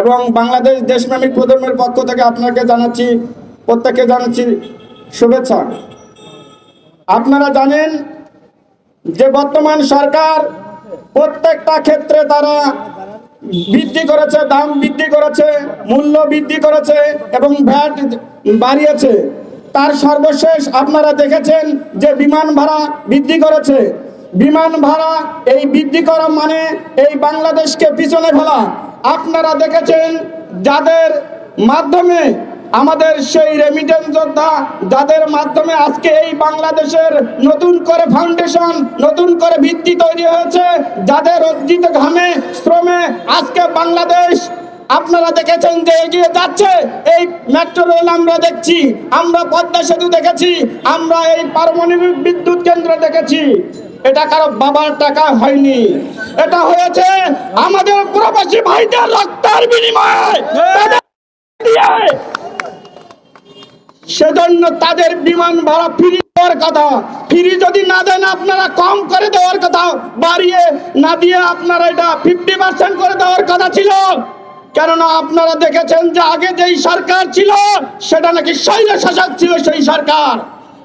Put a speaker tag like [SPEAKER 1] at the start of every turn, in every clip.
[SPEAKER 1] এবং বাংলাদেশ দেশপ্রেমিক প্রজন্মের পক্ষ থেকে আপনাকে জানাচ্ছি, প্রত্যেককে জানাচ্ছি শুভেচ্ছা। আপনারা জানেন যে বর্তমান সরকার প্রত্যেকটা ক্ষেত্রে তারা বৃদ্ধি করেছে, দাম বৃদ্ধি করেছে, মূল্য বৃদ্ধি করেছে এবং ভ্যাট বাড়িয়েছে। তার সর্বশেষ আপনারা দেখেছেন যে বিমান ভাড়া বৃদ্ধি করেছে। বিমান ভাড়া এই বৃদ্ধি করা মানে এই বাংলাদেশকে পিছনে ফেলা। আপনারা দেখেছেন যাদের মাধ্যমে আমাদের সেই রেমিটেন্স যোদ্ধা, যাদের মাধ্যমে আজকে এই বাংলাদেশের নতুন করে ফাউন্ডেশন নতুন করে ভিত্তি তৈরি হয়েছে, যাদের অর্জিত ঘামে, শ্রমে আজকে বাংলাদেশ আপনারা দেখেছেন যে এগিয়ে যাচ্ছে। এই মেট্রো রেল আমরা দেখছি, আমরা পদ্মা সেতু দেখেছি, আমরা এই পারমাণবিক বিদ্যুৎ কেন্দ্র দেখেছি। এটা কারও বাবার টাকা হয়নি। এটা হয়েছে আমাদের প্রবাসী ভাইদের রক্তের বিনিময়ে। সেজন্য তাদের বিমান ভাড়া ফ্রি দেওয়ার কথা। ফ্রি যদি না দেন, আপনারা কম করে দেওয়ার কথা। বাড়িয়ে না দিয়ে আপনারা এটা ফিফটি পার্সেন্ট করে দেওয়ার কথা ছিল। কেননা আপনারা দেখেছেন যে আগে যেই সরকার ছিল, সেটা নাকি শৈল শাসক ছিল সেই সরকার।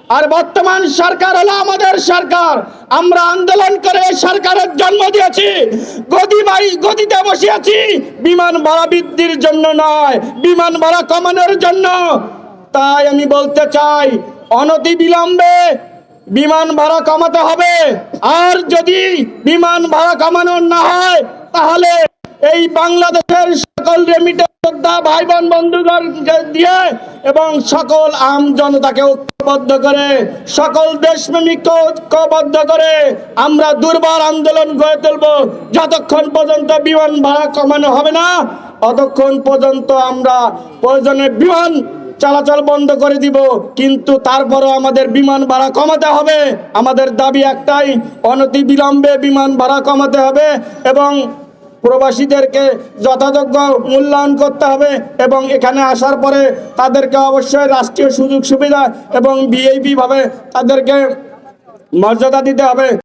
[SPEAKER 1] আর বর্তমান সরকার হলো আমাদের সরকার। আমরা আন্দোলন করে সরকারের জন্ম দিয়েছি। গদি বাড়ি গদিতে বসিয়েছি। বিমান ভাড়া বৃদ্ধির জন্য নয়, বিমান ভাড়া কমানোর জন্য। তাই আমি বলতে চাই অনতি বিলম্বে বিমান ভাড়া কমাতে হবে। আর যদি বিমান ভাড়া কমানোর না হয়, তাহলে এই বাংলাদেশের সকল রেমিটেন্স ভাই বোন বন্ধুগণ দিয়ে এবং সকল আম জনতাকে ঐক্যবদ্ধ করে, সকল দেশপ্রেমিককে ঐক্যবদ্ধ করে আমরা দুর্বার আন্দোলন গড়ে তুলব। যতক্ষণ পর্যন্ত বিমান ভাড়া কমানো হবে না ততক্ষণ পর্যন্ত আমরা প্রয়োজনে বিমান চলাচল বন্ধ করে দিব। কিন্তু তারপরও আমাদের বিমান ভাড়া কমাতে হবে। আমাদের দাবি একটাই অনতি বিলম্বে বিমান ভাড়া কমাতে হবে এবং প্রবাসীদেরকে যথাযোগ্য মূল্যায়ন করতে হবে এবং এখানে আসার পরে তাদেরকে অবশ্যই রাষ্ট্রীয় সুযোগ সুবিধা এবং ভিআইপিভাবে তাদেরকে মর্যাদা দিতে হবে।